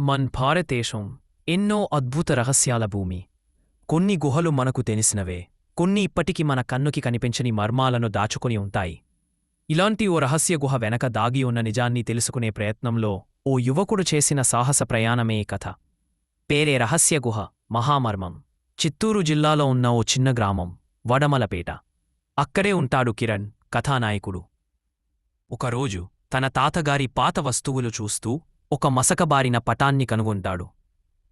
మన్ భారతదేశం ఎన్నో అద్భుత రహస్యాల భూమి. కొన్ని గుహలు మనకు తెలిసినవే కొన్ని ఇప్పటికి మన కన్నుకి కనిపించని మర్మాలను దాచుకుని ఉంటాయి. ఇలాంటి ఓ రహస్య గుహ వెనక దాగి ఉన్న నిజాన్ని తెలుసుకునే ప్రయత్నంలో ఓ యువకుడు చేసిన సాహస ప్రయాణమే కథ. పేరే రహస్య గుహ మహామర్మం. చిత్తూరు జిల్లాలో ఉన్న ఓ చిన్న గ్రామం వడమలపేట. అక్కడే ఉంటాడు కిరణ్ కథానాయకుడు. ఒకరోజు తన తాతగారి పాత వస్తువులు చూస్తూ ఒక మసకబారిన పటాన్ని కనుగొంటాడు.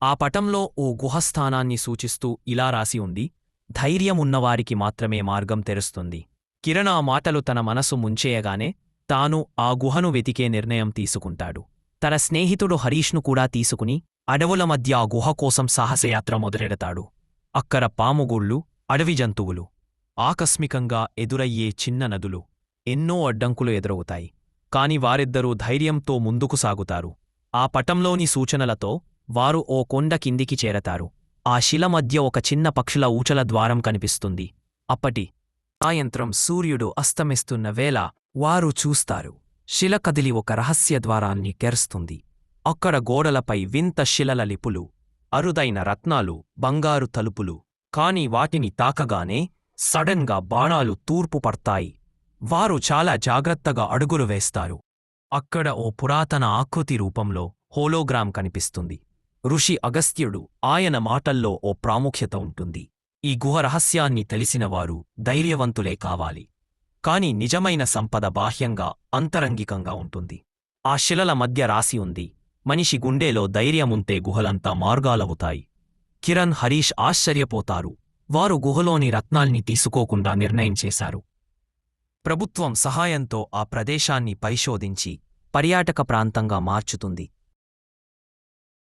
ఆ పటంలో ఓ గుహస్థానాన్ని సూచిస్తూ ఇలా రాసి ఉంది ధైర్యమున్నవారికి మాత్రమే మార్గం తెరుస్తుంది. కిరణ్ ఆ మాటలు తన మనసు ముంచేయగానే తాను ఆ గుహను వెతికే నిర్ణయం తీసుకుంటాడు. తన స్నేహితుడు హరీష్ను కూడా తీసుకుని అడవుల మధ్య ఆ గుహ కోసం సాహసయాత్ర మొదలెడతాడు. అక్కర పాముగూళ్ళు అడవి జంతువులు ఆకస్మికంగా ఎదురయ్యే చిన్న నదులు ఎన్నో అడ్డంకులు ఎదురవుతాయి. కాని వారిద్దరూ ధైర్యంతో ముందుకు సాగుతారు. ఆ పటంలోని సూచనలతో వారు ఓ కొండ కిందికి చేరతారు. ఆ శిల మధ్య ఒక చిన్న పక్షుల ఊచల ద్వారం కనిపిస్తుంది. అప్పటి సాయంత్రం సూర్యుడు అస్తమిస్తున్న వేళ వారు చూస్తారు. శిల కదిలి ఒక రహస్య ద్వారాన్ని తెరుస్తుంది. అక్కడ గోడలపై వింత శిలల లిపులు అరుదైన రత్నాలు బంగారు తలుపులు కాని వాటిని తాకగానే సడన్గా బాణాలు తూర్పు పడతాయి. వారు చాలా జాగ్రత్తగా అడుగులు వేస్తారు. అక్కడ ఓ పురాతన ఆకృతి రూపంలో హోలోగ్రామ్ కనిపిస్తుంది. ఋషి అగస్త్యుడు ఆయన మాటల్లో ఓ ప్రాముఖ్యత ఉంటుంది. ఈ గుహ రహస్యాన్ని తెలిసినవారు ధైర్యవంతులే కావాలి. కాని నిజమైన సంపద బాహ్యంగా అంతరంగికంగా ఉంటుంది. ఆ శిలల మధ్య రాసి ఉంది మనిషి గుండెలో ధైర్యముంటే గుహలంతా మార్గాలవుతాయి. కిరణ్ హరీష్ ఆశ్చర్యపోతారు. వారు గుహలోని రత్నాల్ని తీసుకోకుండా నిర్ణయం చేశారు. ప్రభుత్వం సహాయంతో ఆ ప్రదేశాన్ని పరిశోధించి పర్యాటక ప్రాంతంగా మార్చుతుంది.